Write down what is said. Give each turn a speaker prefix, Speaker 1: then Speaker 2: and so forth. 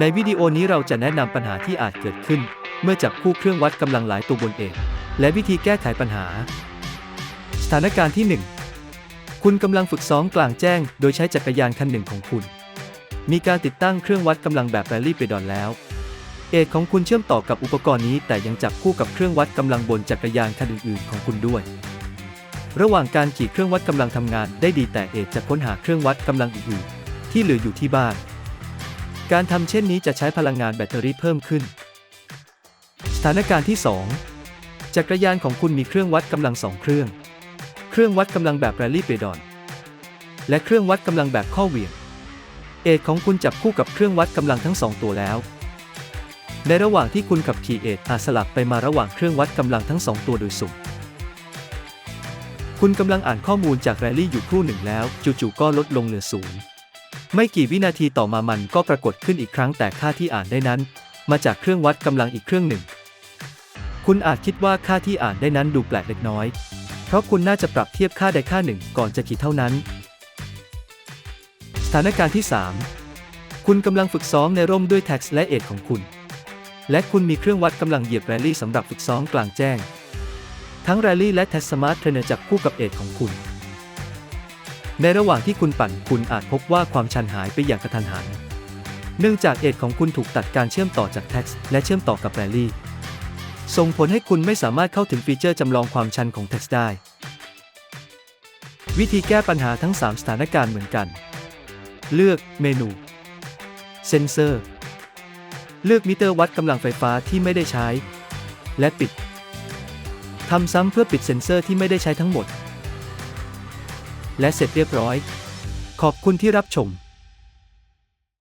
Speaker 1: ในวิดีโอนี้เราจะแนะนำปัญหาที่อาจเกิดขึ้น เมื่อจับคู่เครื่องวัดกำลังหลายตัวบนเอกและวิธีแก้ไขปัญหา สถานการณ์ที่ 1 คุณกำลังฝึกซ้อมกลางแจ้ง โดยใช้จักรยานคันหนึ่งของคุณ มีการติดตั้งเครื่องวัดกำลังแบบแรลลี่เปดอนแล้ว เอกของคุณเชื่อมต่อกับอุปกรณ์นี้แต่ยังจับคู่กับเครื่องวัดกำลังบนจักรยานคันอื่นๆ ของคุณด้วย ระหว่างการขี่เครื่องวัดกำลังทำงานได้ดีแต่เอกจะค้นหาเครื่องวัดกำลังอื่นๆที่เหลืออยู่ที่บ้าน การทำเช่นนี้จะใช้พลังงานแบตเตอรี่เพิ่มขึ้น สถานการณ์ที่ 2 จักรยานของคุณมีเครื่องวัดกำลังสองเครื่อง เครื่องวัดกำลังแบบแรลลี่เปดอน และเครื่องวัดกำลังแบบข้อเหวี่ยง เอกของคุณจับคู่กับเครื่องวัดกำลังทั้งสองตัวแล้ว ในระหว่างที่คุณขับขี่เอกอาจสลับไปมาระหว่างเครื่องวัดกำลังทั้งสองตัวโดยสุ่มคุณกำลังอ่านข้อมูลจากแรลลี่อยู่ครู่หนึ่งแล้ว จู่ๆก็ลดลงเหลือศูนย์ ไม่กี่วินาทีต่อมามันก็ปรากฏขึ้นอีกครั้งแต่ค่าที่อ่านได้นั้น มาจากเครื่องวัดกำลังอีกเครื่องหนึ่ง คุณอาจคิดว่าค่าที่อ่านได้นั้นดูแปลกเล็กน้อย เพราะคุณน่าจะปรับเทียบค่าใดค่าหนึ่งก่อนจะขี่เท่านั้น สถานการณ์ที่ 3 คุณกำลังฝึกซ้อมในร่มด้วยแท็กซ์และเอ็ดของคุณ และคุณมีเครื่องวัดกำลังเหยียบแรลลี่สำหรับฝึกซ้อมกลางแจ้ง ทั้งแรลลี่และแท็กสมาร์ทเทรนเนอร์จับคู่กับเอ็ดของคุณ ในระหว่างที่คุณปั่นคุณอาจพบว่าความชันหายไปอย่างกระทันหัน เนื่องจากเอ็ดของคุณถูกตัดการเชื่อมต่อจากแท็กซ์และเชื่อมต่อกับแรลลี่ ส่งผลให้คุณไม่สามารถเข้าถึงฟีเจอร์จำลองความชันของแท็กซ์ได้ วิธีแก้ปัญหาทั้ง 3 สถานการณ์เหมือนกัน เลือกเมนูเซนเซอร์ เลือกมิเตอร์วัดกำลังไฟฟ้าที่ไม่ได้ใช้ และปิดทำซ้ำเพื่อปิดเซ็นเซอร์ที่ไม่ได้ใช้ทั้งหมด และเสร็จเรียบร้อย ขอบคุณที่รับชม